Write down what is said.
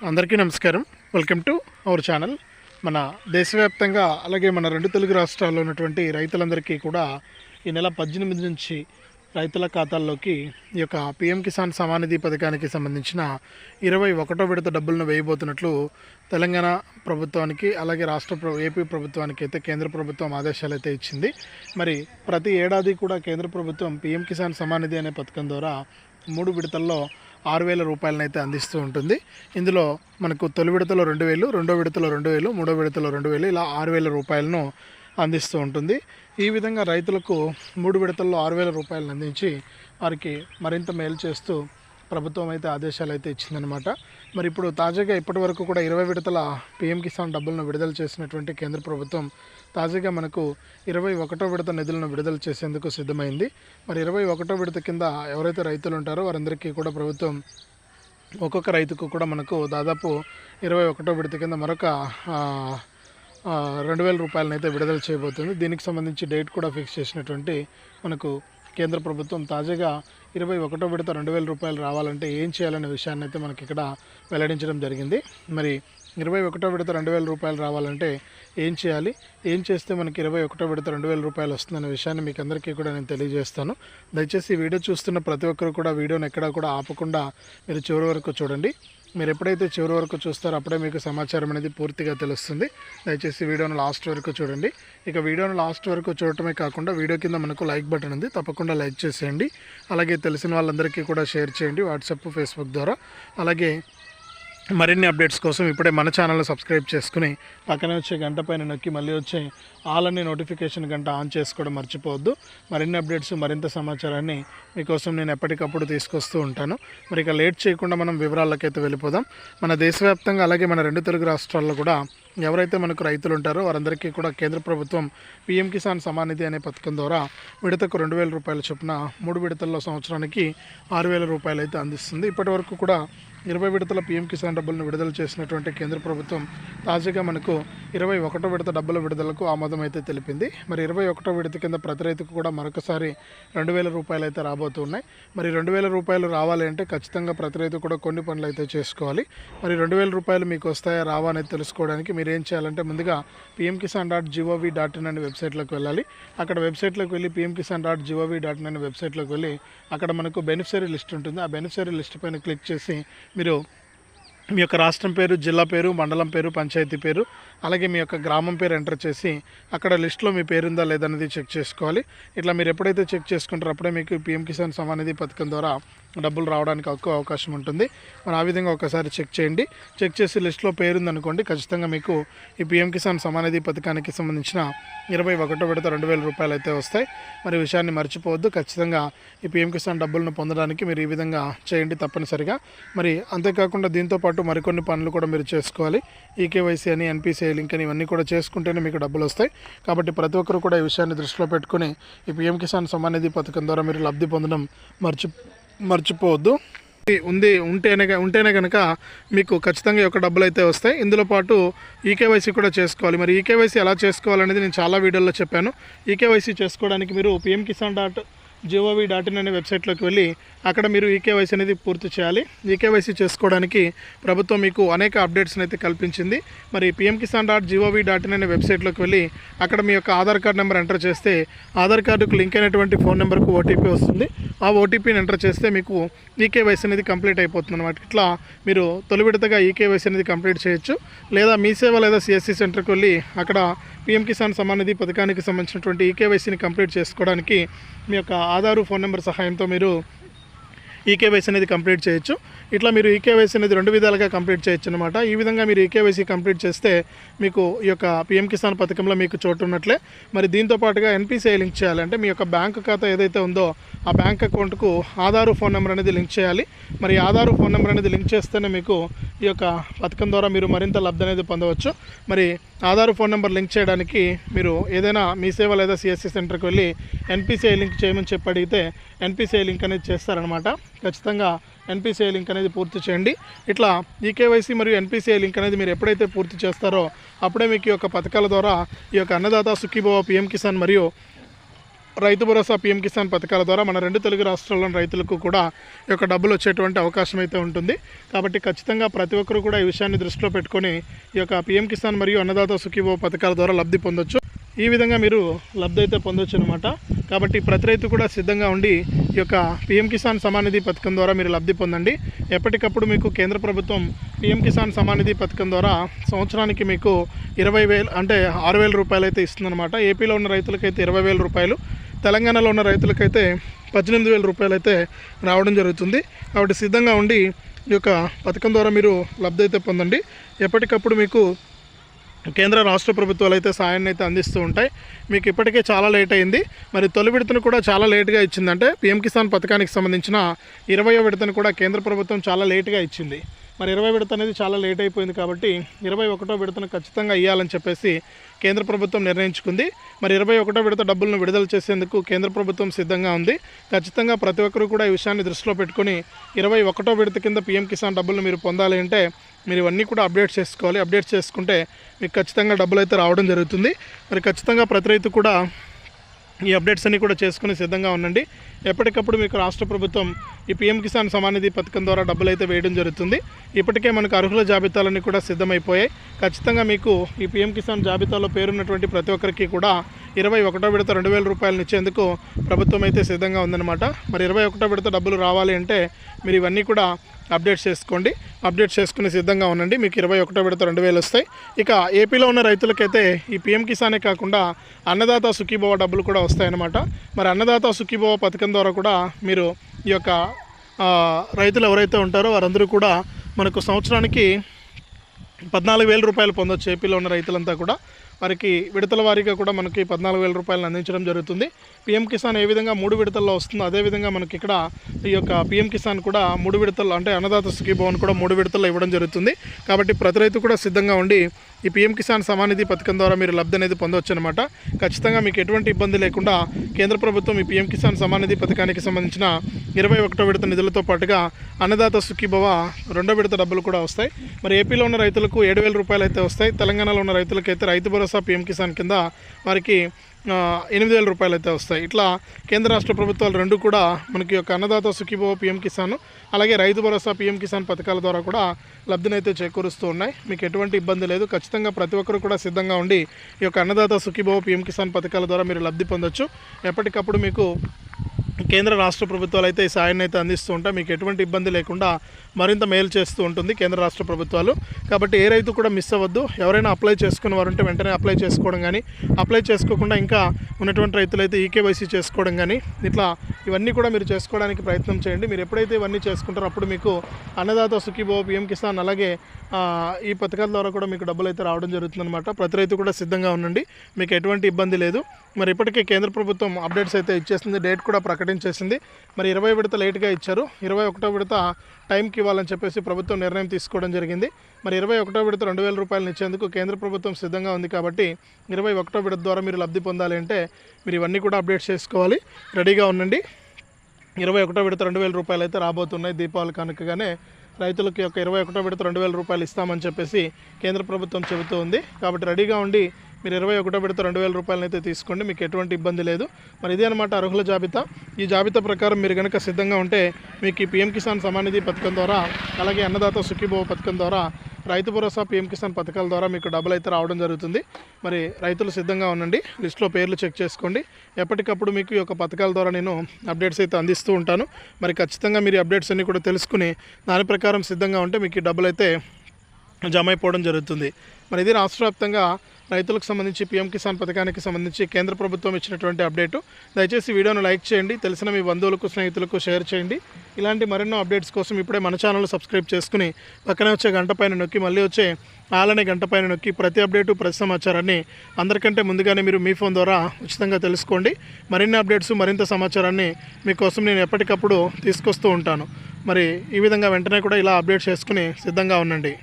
అందరికీ నమస్కారం. Welcome to our channel మన దేశవ్యాప్తంగా అలాగే మన రెండు తెలుగు రాష్ట్రాల్లో ఉన్నటువంటి రైతులందరికీ కూడా ఈ నెల పద్దెనిమిది నుంచి రైతుల ఖాతాల్లోకి ఈ యొక్క పిఎం కిసాన్ సమానిధి పథకానికి సంబంధించిన ఇరవై ఒకటో విడత డబ్బులను వేయబోతున్నట్లు తెలంగాణ ప్రభుత్వానికి అలాగే రాష్ట్ర ప్ర ఏపీ ప్రభుత్వానికి అయితే కేంద్ర ప్రభుత్వం ఆదేశాలు అయితే ఇచ్చింది. మరి ప్రతి ఏడాది కూడా కేంద్ర ప్రభుత్వం పిఎం కిసాన్ సమానిధి అనే పథకం ద్వారా మూడు విడతల్లో ఆరు వేల రూపాయలనైతే అందిస్తూ ఉంటుంది. ఇందులో మనకు తొలి విడతలో రెండు వేలు రెండో విడతలో రెండు వేలు మూడో విడతలో రెండు వేలు ఇలా ఆరు వేల రూపాయలను అందిస్తూ ఉంటుంది. ఈ విధంగా రైతులకు మూడు విడతల్లో ఆరు వేల రూపాయలను అందించి వారికి మరింత మేలు చేస్తూ ప్రభుత్వం అయితే ఆదేశాలు అయితే ఇచ్చిందనమాట మరి ఇప్పుడు తాజాగా ఇప్పటి వరకు కూడా ఇరవై విడతల పిఎం కిసాన్ డబ్బులను విడుదల చేసినటువంటి కేంద్ర ప్రభుత్వం తాజాగా మనకు ఇరవై ఒకటో విడత నిధులను విడుదల చేసేందుకు సిద్ధమైంది. మరి ఇరవై ఒకటో విడత కింద ఎవరైతే రైతులు ఉంటారో వారందరికీ కూడా ప్రభుత్వం ఒక్కొక్క రైతుకు కూడా మనకు దాదాపు ఇరవై ఒకటో విడత కింద మరొక రెండు వేల రూపాయలను అయితే విడుదల చేయబోతుంది. దీనికి సంబంధించి డేట్ కూడా ఫిక్స్ చేసినటువంటి మనకు కేంద్ర ప్రభుత్వం తాజాగా ఇరవై ఒకటో విడత రెండు వేల రూపాయలు రావాలంటే ఏం చేయాలనే విషయాన్ని అయితే మనకి ఇక్కడ వెల్లడించడం జరిగింది. మరి ఇరవై ఒకటో విడత రెండు వేల రూపాయలు రావాలంటే ఏం చేయాలి? ఏం చేస్తే మనకి ఇరవై ఒకటో విడత రెండు వేల రూపాయలు వస్తుందనే విషయాన్ని మీకు అందరికీ కూడా నేను తెలియజేస్తాను. దయచేసి ఈ వీడియో చూస్తున్న ప్రతి ఒక్కరు కూడా వీడియోని ఎక్కడా కూడా ఆపకుండా మీరు చివరి వరకు చూడండి. మీరు ఎప్పుడైతే చివరి వరకు చూస్తారో అప్పుడే మీకు సమాచారం అనేది పూర్తిగా తెలుస్తుంది. దయచేసి వీడియోను లాస్ట్ వరకు చూడండి. ఇక వీడియోను లాస్ట్ వరకు చూడటమే కాకుండా వీడియో కింద మనకు లైక్ బటన్ ఉంది. తప్పకుండా లైక్ చేసేయండి. అలాగే తెలిసిన వాళ్ళందరికీ కూడా షేర్ చేయండి వాట్సాప్ ఫేస్బుక్ ద్వారా. అలాగే మరిన్ని అప్డేట్స్ కోసం ఇప్పుడే మన ఛానల్ సబ్స్క్రైబ్ చేసుకుని పక్కనే వచ్చే గంట పైన నొక్కి మళ్ళీ వచ్చే ఆల్ అనే నోటిఫికేషన్ గంట ఆన్ చేసుకోవడం మర్చిపోవద్దు. మరిన్ని అప్డేట్స్ మరింత సమాచారాన్ని మీకోసం నేను ఎప్పటికప్పుడు తీసుకొస్తూ ఉంటాను. మరి ఇక లేట్ చేయకుండా మనం వివరాలకైతే వెళ్ళిపోదాం. మన దేశవ్యాప్తంగా అలాగే మన రెండు తెలుగు రాష్ట్రాల్లో కూడా ఎవరైతే మనకు రైతులు ఉంటారో వారందరికీ కూడా కేంద్ర ప్రభుత్వం పీఎం కిసాన్ సమానిధి అనే పథకం ద్వారా విడతకు రెండు వేల రూపాయల చొప్పున మూడు విడతల్లో సంవత్సరానికి ఆరు వేల రూపాయలు అయితే అందిస్తుంది. ఇప్పటి వరకు కూడా ఇరవై విడతల పీఎం కిసాన్ డబ్బులను విడుదల చేసినటువంటి కేంద్ర ప్రభుత్వం తాజాగా మనకు ఇరవై ఒకటో విడత డబ్బుల విడుదలకు ఆమోదం అయితే తెలిపింది. మరి ఇరవై ఒకటో విడత కింద ప్రతి రైతుకు కూడా మరొకసారి రెండు వేల రూపాయలు అయితే రాబోతున్నాయి మరి రెండు వేల రూపాయలు రావాలి అంటే ఖచ్చితంగా ప్రతి రైతు కూడా కొన్ని పనులు అయితే చేసుకోవాలి. మరి రెండు వేల రూపాయలు మీకు వస్తాయా రావా అనేది తెలుసుకోవడానికి మీరు ఏం చేయాలంటే ముందుగా PM Kisan dot G O V dot in అనే వెబ్సైట్లోకి వెళ్ళాలి. అక్కడ వెబ్సైట్లోకి వెళ్ళి PM Kisan dot G O V dot in అనే వెబ్సైట్లోకి వెళ్ళి అక్కడ మనకు బెనిఫిషరీ లిస్ట్ ఉంటుంది. ఆ బెనిఫిషరీ లిస్ట్ పైన క్లిక్ చేసి మీరు మీ యొక్క రాష్ట్రం పేరు జిల్లా పేరు మండలం పేరు పంచాయతీ పేరు అలాగే మీ యొక్క గ్రామం పేరు ఎంటర్ చేసి అక్కడ లిస్ట్లో మీ పేరు ఉందా లేదనేది చెక్ చేసుకోవాలి. ఇట్లా మీరు ఎప్పుడైతే చెక్ చేసుకుంటారో అప్పుడే మీకు పిఎం కిసాన్ సమానిధి పథకం ద్వారా డబ్బులు రావడానికి ఎక్కువ అవకాశం ఉంటుంది. మరి ఆ విధంగా ఒకసారి చెక్ చేయండి. చెక్ చేసి లిస్ట్లో పేరుందనుకోండి ఖచ్చితంగా మీకు ఈ పిఎం కిసాన్ సమానిధి పథకానికి సంబంధించిన ఇరవై ఒకటో విడత రెండు వేల రూపాయలు అయితే వస్తాయి. మరి విషయాన్ని మర్చిపోవద్దు. ఖచ్చితంగా ఈ పిఎం కిసాన్ డబ్బులను పొందడానికి మీరు ఈ విధంగా చేయండి తప్పనిసరిగా. మరి అంతేకాకుండా దీంతో పాటు మరికొన్ని పనులు కూడా మీరు చేసుకోవాలి. ఈకేవైసీ అని ఎన్పిసిఐ లింక్ అని ఇవన్నీ కూడా చేసుకుంటేనే మీకు డబ్బులు వస్తాయి. కాబట్టి ప్రతి ఒక్కరు కూడా ఈ విషయాన్ని దృష్టిలో పెట్టుకుని ఈ పిఎం కిసాన్ సమానిధి పథకం ద్వారా మీరు లబ్ధి పొందడం మర్చి మర్చిపోవద్దు. ఉంది ఉంటేనే ఉంటేనే కనుక మీకు ఖచ్చితంగా ఈ యొక్క డబ్బులు అయితే వస్తాయి. ఇందులో పాటు ఈకేవైసీ కూడా చేసుకోవాలి. మరి ఈకేవైసీ ఎలా చేసుకోవాలనేది నేను చాలా వీడియోల్లో చెప్పాను. ఈకేవైసీ చేసుకోవడానికి మీరు PM Kisan dot G O V dot in అనే వెబ్సైట్లోకి వెళ్ళి అక్కడ మీరు ఈకేవైసీ అనేది పూర్తి చేయాలి. ఈకేవైసీ చేసుకోవడానికి ప్రభుత్వం మీకు అనేక అప్డేట్స్ని అయితే కల్పించింది. మరి PM Kisan dot G O V dot in అనే వెబ్సైట్లోకి వెళ్ళి అక్కడ మీ యొక్క ఆధార్ కార్డ్ నెంబర్ ఎంటర్ చేస్తే ఆధార్ కార్డుకు లింక్ అయినటువంటి ఫోన్ నెంబర్కు ఓటీపీ వస్తుంది. ఆ ఓటీపీని ఎంటర్ చేస్తే మీకు ఈకేవైసీ అనేది కంప్లీట్ అయిపోతుంది అనమాట ఇట్లా మీరు తొలి విడతగా ఈకేవైసీ అనేది కంప్లీట్ చేయొచ్చు. లేదా మీ సేవ లేదా సిఎస్సి సెంటర్కి వెళ్ళి అక్కడ పిఎం కిసాన్ సమానిధి పథకానికి సంబంధించినటువంటి ఈకేవైసీని కంప్లీట్ చేసుకోవడానికి మీ యొక్క ఆధారు ఫోన్ నెంబర్ సహాయంతో మీరు ఈకేవైసీ అనేది కంప్లీట్ చేయొచ్చు. ఇట్లా మీరు ఈకేవైసీ అనేది రెండు విధాలుగా కంప్లీట్ చేయొచ్చు అనమాట ఈ విధంగా మీరు ఈకేవైసీ కంప్లీట్ చేస్తే మీకు ఈ యొక్క పిఎం కిసాన్ పథకంలో మీకు చోటు ఉన్నట్లే. మరి దీంతో పాటుగా ఎన్పిసిఐ లింక్ చేయాలి. అంటే మీ యొక్క బ్యాంక్ ఖాతా ఏదైతే ఉందో ఆ బ్యాంక్ అకౌంట్కు ఆధారు ఫోన్ నెంబర్ అనేది లింక్ చేయాలి. మరి ఆధారు ఫోన్ నెంబర్ అనేది లింక్ చేస్తేనే మీకు ఈ యొక్క పథకం ద్వారా మీరు మరింత లబ్ధి అనేది పొందవచ్చు. మరి ఆధార్ ఫోన్ నెంబర్ లింక్ చేయడానికి మీరు ఏదైనా మీ సేవ లేదా సిఎస్సి సెంటర్కి వెళ్ళి ఎన్పిసిఐ లింక్ చేయమని చెప్పి అడిగితే ఎన్పిసిఐ లింక్ అనేది చేస్తారనమాట ఖచ్చితంగా ఎన్పిసిఐ లింక్ అనేది పూర్తి చేయండి. ఇట్లా ఈకేవైసీ మరియు ఎన్పిసిఐ లింక్ అనేది మీరు ఎప్పుడైతే పూర్తి చేస్తారో అప్పుడే మీకు ఈ యొక్క పథకాల ద్వారా ఈ యొక్క అన్నదాత సుఖీభవ పిఎం కిసాన్ మరియు రైతు భరోసా పీఎం కిసాన్ పథకాల ద్వారా మన రెండు తెలుగు రాష్ట్రాల్లోని రైతులకు కూడా ఈ యొక్క డబ్బులు వచ్చేటువంటి అవకాశం అయితే ఉంటుంది. కాబట్టి ఖచ్చితంగా ప్రతి ఒక్కరు కూడా ఈ విషయాన్ని దృష్టిలో పెట్టుకొని ఈ యొక్క పీఎం కిసాన్ మరియు అన్నదాత సుఖీభో పథకాల ద్వారా లబ్ధి పొందొచ్చు. ఈ విధంగా మీరు లబ్ధి అయితే పొందొచ్చు అనమాట కాబట్టి ప్రతి రైతు కూడా సిద్ధంగా ఉండి ఈ యొక్క పీఎం కిసాన్ సమానిధి పథకం ద్వారా మీరు లబ్ధి పొందండి. ఎప్పటికప్పుడు మీకు కేంద్ర ప్రభుత్వం పీఎం కిసాన్ సమానిధి పథకం ద్వారా సంవత్సరానికి మీకు ఇరవై వేలు అంటే ఆరు వేల రూపాయలు అయితే ఇస్తుందన్నమాట. ఏపీలో ఉన్న రైతులకైతే ఇరవై వేల రూపాయలు తెలంగాణలో ఉన్న రైతులకైతే పద్దెనిమిది వేల రూపాయలు అయితే రావడం జరుగుతుంది. కాబట్టి సిద్ధంగా ఉండి ఈ యొక్క పథకం ద్వారా మీరు లబ్ధి అయితే పొందండి. ఎప్పటికప్పుడు మీకు కేంద్ర రాష్ట్ర ప్రభుత్వాలు అయితే సాయాన్ని అయితే అందిస్తూ ఉంటాయి. మీకు ఇప్పటికే చాలా లేట్ అయింది. మరి తొలి విడతను కూడా చాలా లేట్గా ఇచ్చిందంటే పీఎం కిసాన్ పథకానికి సంబంధించిన ఇరవయో విడతను కూడా కేంద్ర ప్రభుత్వం చాలా లేట్గా ఇచ్చింది. మరి ఇరవై విడత అనేది చాలా లేట్ అయిపోయింది కాబట్టి ఇరవై ఒకటో విడతను ఖచ్చితంగా ఇవ్వాలని చెప్పేసి కేంద్ర ప్రభుత్వం నిర్ణయించుకుంది. మరి ఇరవై ఒకటో విడత డబ్బులను విడుదల చేసేందుకు కేంద్ర ప్రభుత్వం సిద్ధంగా ఉంది. ఖచ్చితంగా ప్రతి ఒక్కరు కూడా ఈ విషయాన్ని దృష్టిలో పెట్టుకొని ఇరవై ఒకటో విడత కింద పీఎం కిసాన్ డబ్బులు మీరు పొందాలి అంటే మీరు ఇవన్నీ కూడా అప్డేట్ చేసుకోవాలి. అప్డేట్ చేసుకుంటే మీకు ఖచ్చితంగా డబ్బులు అయితే రావడం జరుగుతుంది. మరి ఖచ్చితంగా ప్రతి రైతు కూడా ఈ అప్డేట్స్ అన్ని కూడా చేసుకుని సిద్ధంగా ఉండండి. ఎప్పటికప్పుడు మీకు రాష్ట్ర ప్రభుత్వం ఈ పీఎం కిసాన్ సమానిధి పథకం ద్వారా డబ్బులు అయితే వేయడం జరుగుతుంది. ఇప్పటికే మనకు అర్హుల జాబితాలన్నీ కూడా సిద్ధమైపోయాయి. ఖచ్చితంగా మీకు ఈ పీఎం కిసాన్ జాబితాలో పేరున్నటువంటి ప్రతి ఒక్కరికి కూడా ఇరవై ఒకటో విడత రెండు వేల రూపాయలను ఇచ్చేందుకు ప్రభుత్వం అయితే సిద్ధంగా ఉందన్నమాట. మరి ఇరవై ఒకటో విడత డబ్బులు రావాలి అంటే మీరు ఇవన్నీ కూడా అప్డేట్ చేసుకోండి. అప్డేట్ చేసుకుని సిద్ధంగా ఉండండి. మీకు ఇరవై ఒకటో విడత రెండు వేలు వస్తాయి. ఇక ఏపీలో ఉన్న రైతులకైతే ఈ పీఎం కిసానే కాకుండా అన్నదాత సుఖీభవ డబ్బులు కూడా వస్తాయన్నమాట. మరి అన్నదాత సుఖీభవ పథకం ద్వారా కూడా మీరు ఈ యొక్క రైతులు ఎవరైతే ఉంటారో వారందరూ కూడా మనకు సంవత్సరానికి పద్నాలుగు వేల రూపాయలు పొందొచ్చు ఏపీలో ఉన్న రైతులంతా కూడా. వారికి విడతల వారీగా కూడా మనకి పద్నాలుగు వేల రూపాయలను అందించడం జరుగుతుంది. పీఎం కిసాన్ ఏ విధంగా మూడు విడతల్లో వస్తుందో అదేవిధంగా మనకి ఇక్కడ ఈ యొక్క పీఎం కిసాన్ కూడా మూడు విడతల్లో అంటే అన్నదాత భవన్ కూడా మూడు విడతల్లో ఇవ్వడం జరుగుతుంది. కాబట్టి ప్రతి రైతు కూడా సిద్ధంగా ఉండి ఈ పీఎం కిసాన్ సమానిధి పథకం ద్వారా మీరు లబ్ధి అనేది పొందవచ్చు అనమాట ఖచ్చితంగా మీకు ఎటువంటి ఇబ్బంది లేకుండా కేంద్ర ప్రభుత్వం ఈ పీఎం కిసాన్ సమానిధి పథకానికి సంబంధించిన ఇరవై ఒకటో విడత నిధులతో పాటుగా అన్నదాత సుఖీభవ రెండో విడత డబ్బులు కూడా వస్తాయి. మరి ఏపీలో ఉన్న రైతులకు ఏడు వేల రూపాయలు అయితే వస్తాయి. తెలంగాణలో ఉన్న రైతులకైతే రైతు భరోసా పీఎం కిసాన్ కింద వారికి ఎనిమిది వేల రూపాయలు అయితే వస్తాయి. ఇట్లా కేంద్ర రాష్ట్ర ప్రభుత్వాలు రెండు కూడా మనకి యొక్క అన్నదాత సుఖీభవ పీఎం కిసాన్ అలాగే రైతు భరోసా పీఎం కిసాన్ పథకాల ద్వారా కూడా లబ్ధినైతే చేకూరుస్తూ ఉన్నాయి. మీకు ఎటువంటి ఇబ్బంది లేదు. ఖచ్చితంగా ప్రతి ఒక్కరు కూడా సిద్ధంగా ఉండి ఈ యొక్క అన్నదాత సుఖీభవ పీఎం కిసాన్ పథకాల ద్వారా మీరు లబ్ధి పొందొచ్చు. ఎప్పటికప్పుడు మీకు కేంద్ర రాష్ట్ర ప్రభుత్వాలు అయితే ఈ సాయాన్ని అయితే అందిస్తూ ఉంటాయి. మీకు ఎటువంటి ఇబ్బంది లేకుండా మరింత మేలు చేస్తూ ఉంటుంది కేంద్ర రాష్ట్ర ప్రభుత్వాలు. కాబట్టి ఏ రైతు కూడా మిస్ అవ్వద్దు. ఎవరైనా అప్లై చేసుకున్న వారు ఉంటే వెంటనే అప్లై చేసుకోవడం కానీ అప్లై చేసుకోకుండా ఇంకా ఉన్నటువంటి రైతులైతే ఈకేవైసీ చేసుకోవడం కానీ ఇట్లా ఇవన్నీ కూడా మీరు చేసుకోవడానికి ప్రయత్నం చేయండి. మీరు ఎప్పుడైతే ఇవన్నీ చేసుకుంటారో అప్పుడు మీకు అన్నదాత సుఖీభో పిఎం కిసాన్ అలాగే ఈ పథకాల ద్వారా కూడా మీకు డబ్బులు అయితే రావడం జరుగుతుందన్నమాట. ప్రతి రైతు కూడా సిద్ధంగా ఉండండి. మీకు ఎటువంటి ఇబ్బంది లేదు. మరి ఇప్పటికే కేంద్ర ప్రభుత్వం అప్డేట్స్ అయితే ఇచ్చేసింది. డేట్ కూడా ప్రకటించేసింది. మరి ఇరవై విడత లేట్గా ఇచ్చారు. ఇరవై ఒకటో విడత టైంకి ఇవ్వాలని చెప్పేసి ప్రభుత్వం నిర్ణయం తీసుకోవడం జరిగింది. మరి ఇరవై ఒకటో విడత రెండు వేల రూపాయలు ఇచ్చేందుకు కేంద్ర ప్రభుత్వం సిద్ధంగా ఉంది కాబట్టి ఇరవై ఒకటో విడత ద్వారా మీరు లబ్ధి పొందాలి అంటే మీరు ఇవన్నీ కూడా అప్డేట్ చేసుకోవాలి. రెడీగా ఉండండి. ఇరవై ఒకటో విడత రెండు వేల రూపాయలు అయితే రాబోతున్నాయి దీపావళి కనుకగానే. రైతులకి ఒక ఇరవై ఒకటో విడత రెండు వేల రూపాయలు ఇస్తామని చెప్పేసి కేంద్ర ప్రభుత్వం చెబుతూ ఉంది. కాబట్టి రెడీగా ఉండి మీరు ఇరవై ఒకటో విడత రెండు వేల రూపాయలనైతే తీసుకోండి మీకు ఎటువంటి ఇబ్బంది లేదు. మరి ఇదే అనమాట అర్హుల జాబితా. ఈ జాబితా ప్రకారం మీరు కనుక సిద్ధంగా ఉంటే మీకు ఈ పీఎం కిసాన్ సమానిధి పథకం ద్వారా అలాగే అన్నదాత సుఖీభవ పథకం ద్వారా రైతు భరోసా పీఎం కిసాన్ పథకాల ద్వారా మీకు డబ్బులు అయితే రావడం జరుగుతుంది. మరి రైతులు సిద్ధంగా ఉండండి లిస్ట్లో పేర్లు చెక్ చేసుకోండి. ఎప్పటికప్పుడు మీకు ఈ యొక్క పథకాల ద్వారా నేను అప్డేట్స్ అయితే అందిస్తూ ఉంటాను. మరి ఖచ్చితంగా మీరు అప్డేట్స్ అన్నీ కూడా తెలుసుకుని దాని ప్రకారం సిద్ధంగా ఉంటే మీకు ఈ డబ్బులు అయితే జమ అయిపోవడం జరుగుతుంది. మరి ఇది రాష్ట్ర వ్యాప్తంగా రైతులకు సంబంధించి పీఎం కిసాన్ పథకానికి సంబంధించి కేంద్ర ప్రభుత్వం ఇచ్చినటువంటి అప్డేటు. దయచేసి వీడియోను లైక్ చేయండి తెలిసిన మీ బంధువులకు స్నేహితులకు షేర్ చేయండి. ఇలాంటి మరెన్నో అప్డేట్స్ కోసం ఇప్పుడే మన ఛానల్ సబ్స్క్రైబ్ చేసుకుని పక్కనే వచ్చే గంట పైన నొక్కి మళ్ళీ వచ్చే ఆలనే గంట పైన నొక్కి ప్రతి అప్డేటు ప్రతి సమాచారాన్ని అందరికంటే ముందుగానే మీరు మీ ఫోన్ ద్వారా ఉచితంగా తెలుసుకోండి. మరిన్ని అప్డేట్స్ మరింత సమాచారాన్ని మీకోసం నేను ఎప్పటికప్పుడు తీసుకొస్తూ ఉంటాను. మరి ఈ విధంగా వెంటనే కూడా ఇలా అప్డేట్ చేసుకుని సిద్ధంగా ఉండండి.